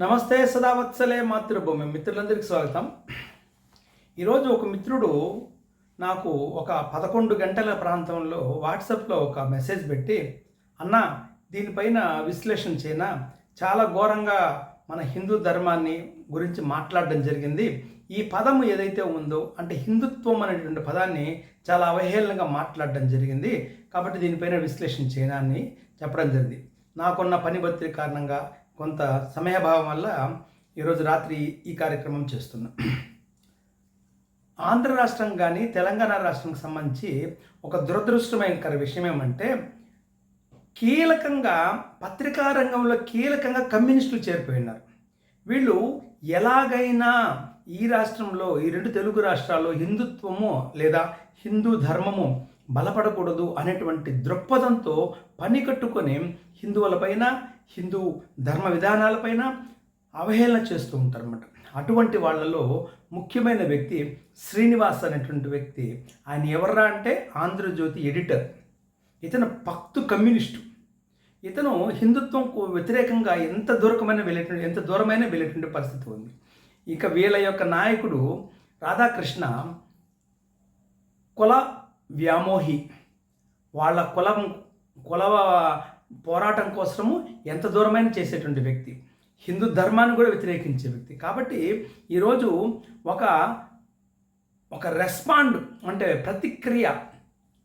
నమస్తే సదావత్సలే మాతృభూమి. మిత్రులందరికీ స్వాగతం. ఈరోజు ఒక మిత్రుడు నాకు ఒక పదకొండు గంటల ప్రాంతంలో వాట్సాప్లో ఒక మెసేజ్ పెట్టి అన్న దీనిపైన విశ్లేషణ చేయన? చాలా ఘోరంగా మన హిందూ ధర్మాన్ని గురించి మాట్లాడడం జరిగింది. ఈ పదము ఏదైతే ఉందో అంటే హిందుత్వం అనేటువంటి పదాన్ని చాలా అవహేళనగా మాట్లాడడం జరిగింది. కాబట్టి దీనిపైన విశ్లేషణ చేయనా చెప్పడం జరిగింది. నాకున్న పని ఒత్తిడి కారణంగా కొంత సమయభావం వల్ల ఈరోజు రాత్రి ఈ కార్యక్రమం చేస్తున్నా. ఆంధ్ర రాష్ట్రం కానీ తెలంగాణ రాష్ట్రంకి సంబంధించి ఒక దురదృష్టమైన విషయం ఏమంటే కీలకంగా పత్రికా రంగంలో కీలకంగా కమ్యూనిస్టులు చేరిపోయినారు. వీళ్ళు ఎలాగైనా ఈ రాష్ట్రంలో ఈ రెండు తెలుగు రాష్ట్రాల్లో హిందుత్వము లేదా హిందూ ధర్మము బలపడకూడదు అనేటువంటి దృక్పథంతో పని కట్టుకొని హిందువులపైన హిందూ ధర్మ విధానాలపైన అవహేళన చేస్తూ ఉంటారు అన్నమాట అటువంటి వాళ్ళలో ముఖ్యమైన వ్యక్తి శ్రీనివాస్ అనేటువంటి వ్యక్తి. ఆయన ఎవర్రా అంటే ఆంధ్రజ్యోతి ఎడిటర్. ఇతను పక్తు కమ్యూనిస్టు. ఇతను హిందుత్వంకు వ్యతిరేకంగా ఎంత దూరకమైన వెళ్ళేటువంటి ఎంత దూరమైన వెళ్ళేటువంటి పరిస్థితి ఉంది. ఇక వీళ్ళ యొక్క నాయకుడు రాధాకృష్ణ కుల వ్యామోహి. వాళ్ళ కులం కుల పోరాటం కోసము ఎంత దూరమైన చేసేటువంటి వ్యక్తి. హిందూ ధర్మాన్ని కూడా వ్యతిరేకించే వ్యక్తి. కాబట్టి ఈరోజు ఒక ఒక రెస్పాండ్ అంటే ప్రతిక్రియ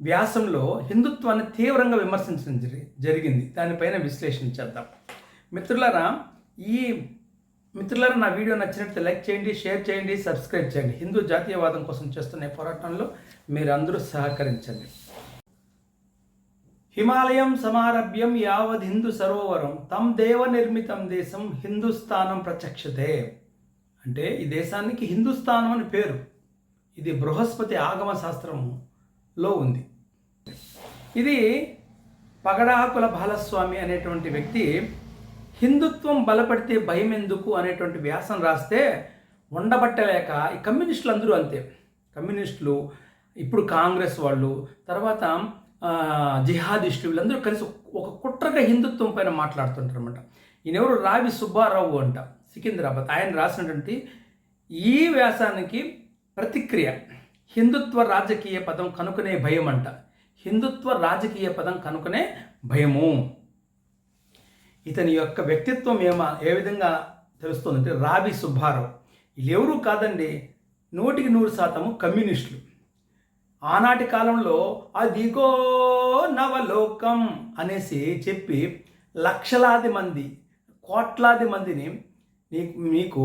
వ్యాసంలో హిందుత్వాన్ని తీవ్రంగా విమర్శించడం జరి జరిగింది. దానిపైన విశ్లేషణ చేద్దాం. మిత్రులారా ఈ మిత్రులారా నా వీడియో నచ్చినట్లయితే లైక్ చేయండి షేర్ చేయండి సబ్స్క్రైబ్ చేయండి. హిందూ జాతీయవాదం కోసం చేస్తున్న పోరాటంలో మీరు అందరూ సహకరించండి. హిమాలయం సమారభ్యం యావద్ హిందూ సరోవరం తమ్ దేవ నిర్మితం దేశం హిందుస్థానం ప్రత్యక్షతే. అంటే ఈ దేశానికి హిందుస్థానం అని పేరు. ఇది బృహస్పతి ఆగమ శాస్త్రంలో ఉంది. ఇది పగడాకుల బాలస్వామి అనేటువంటి వ్యక్తి హిందుత్వం బలపడితే భయం ఎందుకు అనేటువంటి వ్యాసం రాస్తే ఉండబట్టలేక ఈ కమ్యూనిస్టులు అందరూ అంతే. కమ్యూనిస్టులు ఇప్పుడు కాంగ్రెస్ వాళ్ళు తర్వాత జిహాదిస్టులు వీళ్ళందరూ కలిసి ఒక కుట్రగా హిందుత్వం పైన మాట్లాడుతుంటారు అనమాట ఈయనెవరు? రావి సుబ్బారావు అంట సికింద్రాబాద్. ఆయన రాసినటువంటి ఈ వ్యాసానికి ప్రతిక్రియ హిందుత్వ రాజకీయ పదం కనుక్కునే భయం అంట. హిందుత్వ రాజకీయ పదం కనుక్కునే భయము. ఇతని యొక్క వ్యక్తిత్వం ఏమా ఏ విధంగా తెలుస్తుందంటే రావి సుబ్బారావు. వీళ్ళెవరూ కాదండి నూటికి నూరు శాతము కమ్యూనిస్టులు. ఆనాటి కాలంలో అదిగో నవలోకం అనేసి చెప్పి లక్షలాది మంది కోట్లాది మందిని మీకు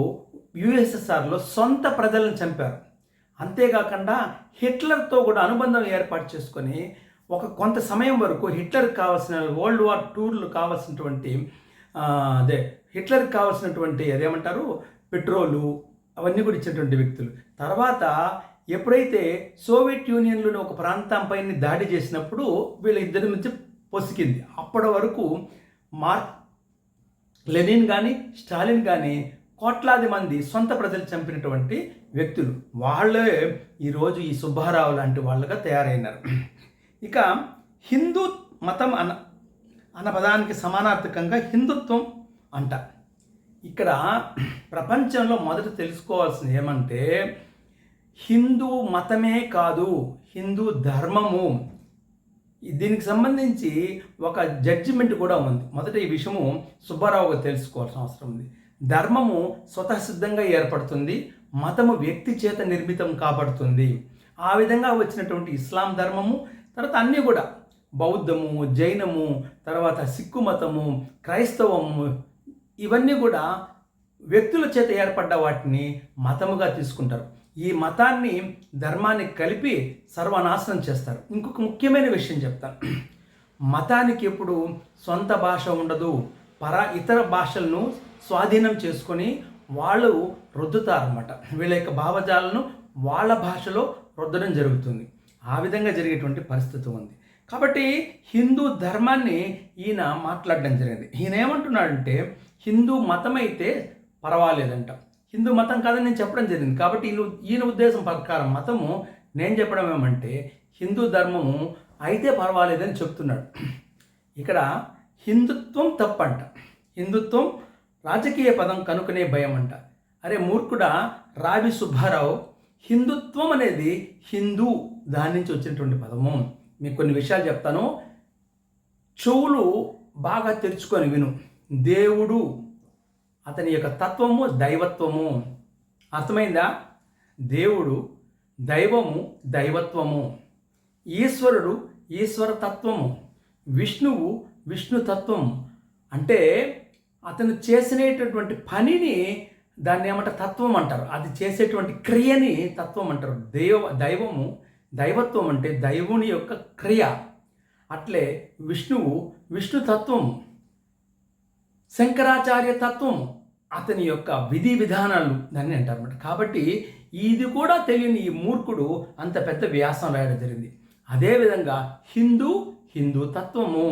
యుఎస్ఎస్ఆర్లో సొంత ప్రజలను చంపారు. అంతేకాకుండా హిట్లర్తో కూడా అనుబంధం ఏర్పాటు చేసుకొని ఒక కొంత సమయం వరకు హిట్లర్కి కావాల్సిన వరల్డ్ వార్ టూర్లు కావాల్సినటువంటి అదే హిట్లర్కి కావాల్సినటువంటి అదేమంటారు పెట్రోలు అవన్నీ కూడా ఇచ్చినటువంటి వ్యక్తులు. తర్వాత ఎప్పుడైతే సోవియట్ యూనియన్లోని ఒక ప్రాంతంపై దాడి చేసినప్పుడు వీళ్ళిద్దరి ఇద్దరి పొసికింది. అప్పటి వరకు మార్క్ లెనిన్ కానీ స్టాలిన్ కానీ కోట్లాది మంది సొంత ప్రజలు చంపినటువంటి వ్యక్తులు. వాళ్ళే ఈరోజు ఈ సుబ్బారావు లాంటి వాళ్ళుగా తయారైనారు. ఇక హిందూ మతం అన్న అన్న పదానికి సమానార్థకంగా హిందుత్వం అంట. ఇక్కడ ప్రపంచంలో మొదట తెలుసుకోవాల్సింది ఏమంటే హిందూ మతమే కాదు హిందూ ధర్మము. దీనికి సంబంధించి ఒక జడ్జిమెంట్ కూడా ఉంది. మొదట ఈ విషయము సుబ్బారావుగా తెలుసుకోవాల్సిన అవసరం ఉంది. ధర్మము స్వతసిద్ధంగా ఏర్పడుతుంది మతము వ్యక్తి చేత నిర్మితం కాబడుతుంది. ఆ విధంగా వచ్చినటువంటి ఇస్లాం ధర్మము తర్వాత అన్నీ కూడా బౌద్ధము జైనము తర్వాత సిక్కు మతము క్రైస్తవము ఇవన్నీ కూడా వ్యక్తుల చేత ఏర్పడ్డ వాటిని మతముగా తీసుకుంటారు. ఈ మతాన్ని ధర్మాన్ని కలిపి సర్వనాశనం చేస్తారు. ఇంకొక ముఖ్యమైన విషయం చెప్తాను. మతానికి ఎప్పుడు సొంత భాష ఉండదు. పర ఇతర భాషలను స్వాధీనం చేసుకొని వాళ్ళు రుద్దుతారన్నమాట. వీళ్ళ యొక్క భావజాలను వాళ్ళ భాషలో రుద్దడం జరుగుతుంది. ఆ విధంగా జరిగేటువంటి పరిస్థితి ఉంది. కాబట్టి హిందూ ధర్మాన్ని ఈయన మాట్లాడడం జరిగింది. ఈయన ఏమంటున్నాడంటే హిందూ మతం అయితే పర్వాలేదంట. హిందూ మతం కాదని నేను చెప్పడం జరిగింది. కాబట్టి ఈయన ఈయన ఉద్దేశం ప్రకారం మతము నేను చెప్పడం ఏమంటే హిందూ ధర్మము అయితే పర్వాలేదని చెప్తున్నాడు. ఇక్కడ హిందుత్వం తప్పంట. హిందుత్వం రాజకీయ పదం కనుకనే భయం అంట అరే మూర్ఖుడా రావి సుబ్బారావు హిందుత్వం అనేది హిందూ దాని నుంచి వచ్చినటువంటి పదము. మీకు కొన్ని విషయాలు చెప్తాను. చెవులు బాగా తెరుచుకొని విను. దేవుడు అతని యొక్క తత్వము దైవత్వము. అర్థమైందా? దేవుడు దైవము దైవత్వము. ఈశ్వరుడు ఈశ్వర తత్వము. విష్ణువు విష్ణు తత్వం. అంటే అతను చేసినటువంటి పనిని దాన్ని ఏమంటారు? తత్వం అంటారు. అది చేసేటువంటి క్రియని తత్వం అంటారు. దైవ దైవము దైవత్వం అంటే దైవుని యొక్క క్రియ. అట్లే విష్ణువు విష్ణుతత్వము శంకరాచార్య తత్వం అతని యొక్క విధి విధానాలు దాన్ని అంటారు కాబట్టి ఇది కూడా తెలియని ఈ మూర్ఖుడు అంత పెద్ద వ్యాసం రాయడం జరిగింది. అదేవిధంగా హిందూ హిందూ తత్వము.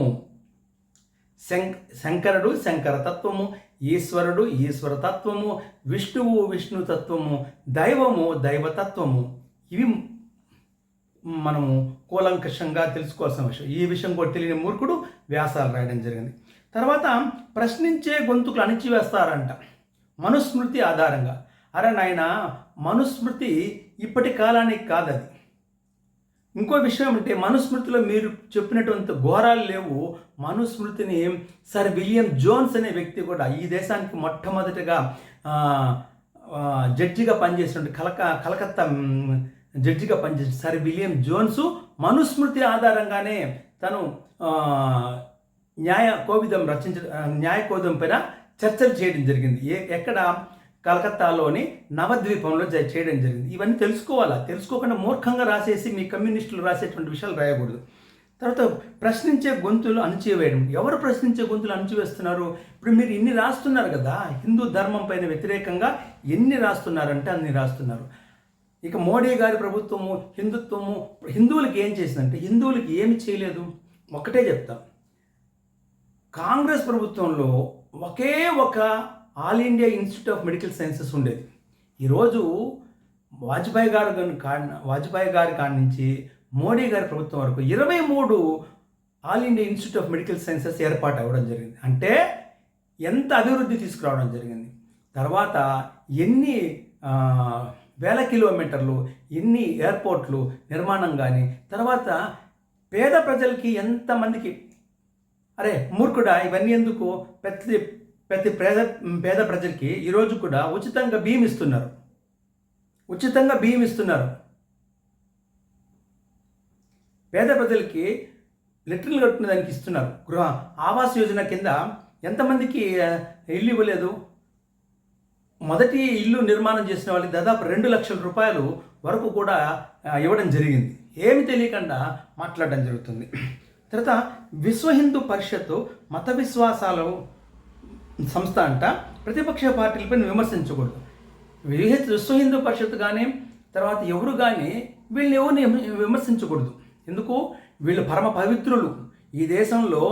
శంకరుడు శంకర తత్వము ఈశ్వరుడు ఈశ్వర తత్వము విష్ణువు విష్ణు తత్వము దైవము దైవతత్వము ఇవి మనము కూలంకషంగా తెలుసుకోవాల్సిన విషయం. ఈ విషయం కూడా తెలియని మూర్ఖుడు వ్యాసాలు రాయడం జరిగింది. తర్వాత ప్రశ్నించే గొంతుకులు అణిచివేస్తారంట. మనుస్మృతి ఆధారంగా. అరే నాయన మనుస్మృతి ఇప్పటి కాలానికి కాదది. ఇంకో విషయం అంటే మనుస్మృతిలో మీరు చెప్పినటువంటి ఘోరాలు లేవు. మనుస్మృతిని సర్ విలియం జోన్స్ అనే వ్యక్తి కూడా ఈ దేశానికి మొట్టమొదటిగా జడ్జిగా పనిచేసినట్టు కలక కలకత్తా జడ్జిగా పనిచేసిన సర్ విలియం జోన్స్ మనుస్మృతి ఆధారంగానే తను న్యాయ కోవిదం రచించ న్యాయ కోవిదం పైన చర్చలు చేయడం జరిగింది. ఏ ఎక్కడ కలకత్తాలోని నవద్వీపంలో చేయడం జరిగింది. ఇవన్నీ తెలుసుకోవాలా? తెలుసుకోకుండా మూర్ఖంగా రాసేసి మీ కమ్యూనిస్టులు రాసేటువంటి విషయాలు రాయకూడదు. తర్వాత ప్రశ్నించే గొంతులు అణచివేయడం. ఎవరు ప్రశ్నించే గొంతులు అణచివేస్తున్నారు? ఇప్పుడు మీరు ఇన్ని రాస్తున్నారు కదా హిందూ ధర్మం పైన వ్యతిరేకంగా ఎన్ని రాస్తున్నారంటే అన్ని రాస్తున్నారు. ఇక మోడీ గారి ప్రభుత్వము హిందుత్వము హిందువులకి ఏం చేసిందంటే హిందువులకి ఏమి చేయలేదు. ఒకటే చెప్తాను కాంగ్రెస్ ప్రభుత్వంలో ఒకే ఒక all India institute of medical sciences ఉండేది. ఈరోజు వాజ్పేయి గారు వాజ్పేయి గారి కాడి నుంచి మోడీ గారి ప్రభుత్వం వరకు ఇరవై మూడు all India institute of medical sciences ఏర్పాటు అవ్వడం జరిగింది. అంటే ఎంత అభివృద్ధి తీసుకురావడం జరిగింది. తర్వాత ఎన్ని వేల కిలోమీటర్లు ఎన్ని ఎయిర్పోర్ట్లు నిర్మాణం కానీ తర్వాత పేద ప్రజలకి ఎంతమందికి అరే మూర్ఖుడా ఇవన్నీ ఎందుకు? ప్రతి ప్రతి పేద పేద ప్రజలకి ఈరోజు కూడా ఉచితంగా బియ్యం ఇస్తున్నారు. ఉచితంగా బియ్యం ఇస్తున్నారు. పేద ప్రజలకి లెటర్లు కట్టిన దానికి ఇస్తున్నారు. గృహ ఆవాస్ యోజన కింద ఎంతమందికి ఇల్లు ఇవ్వలేదు? మొదటి ఇల్లు నిర్మాణం చేసిన వాళ్ళకి దాదాపు రెండు లక్షల రూపాయలు వరకు కూడా ఇవ్వడం జరిగింది. ఏమి తెలియకుండా మాట్లాడడం జరుగుతుంది. తర్వాత విశ్వ హిందూ పరిషత్తు మత విశ్వాసాలు సంస్థ అంట. ప్రతిపక్ష పార్టీలపై విమర్శించకూడదు. విశ్వ హిందూ పరిషత్ కానీ తర్వాత ఎవరు కానీ వీళ్ళని ఎవరిని విమర్శించకూడదు. ఎందుకు? వీళ్ళు పరమ పవిత్రులు. ఈ దేశంలో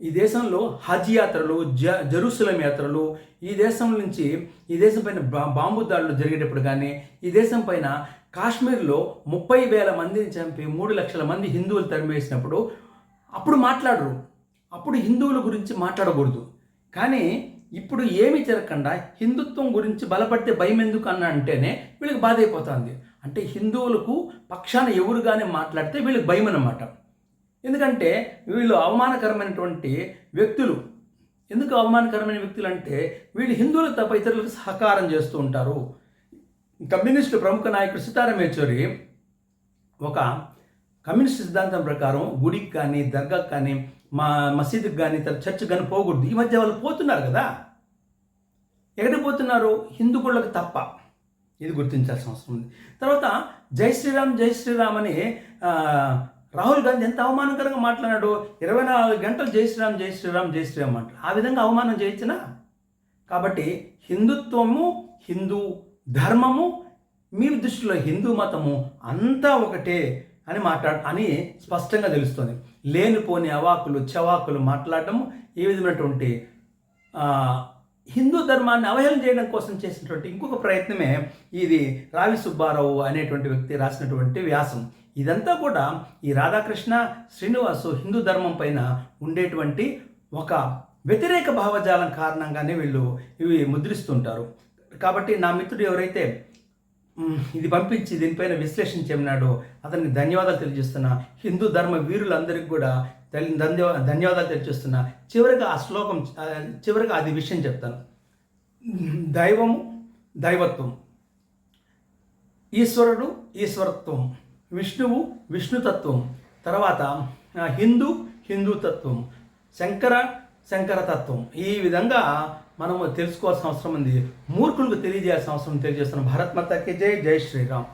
ఈ దేశంలో హజ్ యాత్రలు జ జెరూసలం యాత్రలు ఈ దేశం నుంచి ఈ దేశం పైన బాంబు దాడులు జరిగేటప్పుడు కానీ ఈ దేశం పైన కాశ్మీర్లో ముప్పై వేల మందిని చంపి మూడు లక్షల మంది హిందువులు తరిమేసినప్పుడు అప్పుడు మాట్లాడరు. అప్పుడు హిందువుల గురించి మాట్లాడకూడదు. కానీ ఇప్పుడు ఏమి జరగకుండా హిందుత్వం గురించి బలపడితే భయం ఎందుకు అన్న అంటేనే వీళ్ళకి బాధ అయిపోతుంది అంటే హిందువులకు పక్షాన ఎవరుగానే మాట్లాడితే వీళ్ళకి భయం అన్నమాట. ఎందుకంటే వీళ్ళు అవమానకరమైనటువంటి వ్యక్తులు. ఎందుకు అవమానకరమైన వ్యక్తులు అంటే వీళ్ళు హిందువులు తప్ప ఇతరులకు సహకారం చేస్తూ ఉంటారు. కమ్యూనిస్టు ప్రముఖ నాయకుడు సీతారాం యేచూరి ఒక కమ్యూనిస్ట్ సిద్ధాంతం ప్రకారం గుడికి కానీ దర్గాకి కానీ మా మసీదుకి కానీ చర్చ్ కానీ పోకూడదు. ఈ మధ్య వాళ్ళు పోతున్నారు కదా. ఎక్కడికి పోతున్నారు? హిందూ గుళ్ళకి తప్ప. ఇది గుర్తించాల్సిన అవసరం ఉంది. తర్వాత జై శ్రీరామ్ జై శ్రీరామ్ అని రాహుల్ గాంధీ ఎంత అవమానకరంగా మాట్లాడాడు. ఇరవై నాలుగు గంటలు జై శ్రీరామ్ జై శ్రీరామ్ జై శ్రీరామ్ అంట ఆ విధంగా అవమానం చేయొచ్చునా కాబట్టి హిందుత్వము హిందూ ధర్మము మీ దృష్టిలో హిందూ మతము అంతా ఒకటే అని మాట్లాడ అని స్పష్టంగా తెలుస్తుంది. లేనిపోని అవాకులు చవాకులు మాట్లాడటం ఏ విధమైనటువంటి హిందూ ధర్మాన్ని అవహేళన చేయడం కోసం చేసినటువంటి ఇంకొక ప్రయత్నమే ఇది రావి సుబ్బారావు అనేటువంటి వ్యక్తి రాసినటువంటి వ్యాసం. ఇదంతా కూడా ఈ రాధాకృష్ణ శ్రీనివాసు హిందూ ధర్మం పైన ఉండేటువంటి ఒక వ్యతిరేక భావజాలం కారణంగానే వీళ్ళు ఇవి ముద్రిస్తుంటారు. కాబట్టి నా మిత్రుడు ఎవరైతే ఇది పంపించి దీనిపైన విశ్లేషణ అతన్ని అతనికి ధన్యవాదాలు తెలియజేస్తున్నా. హిందూ ధర్మ వీరులందరికీ కూడా ధన్యవా ధన్యవాదాలు తెలియజేస్తున్నా. చివరిగా ఆ శ్లోకం చివరిగా అది విషయం చెప్తాను. దైవము దైవత్వం. ఈశ్వరుడు ఈశ్వరత్వం. విష్ణువు విష్ణుతత్వం. తర్వాత హిందూ హిందూతత్వం. శంకర శంకరతత్వం. ఈ విధంగా మనము తెలుసుకోవాల్సిన అవసరం ఉంది. మూర్ఖులకు తెలియజేయాల్సిన అవసరం తెలియజేస్తున్నాం భారత్ మాతాకి జై జై శ్రీరామ్.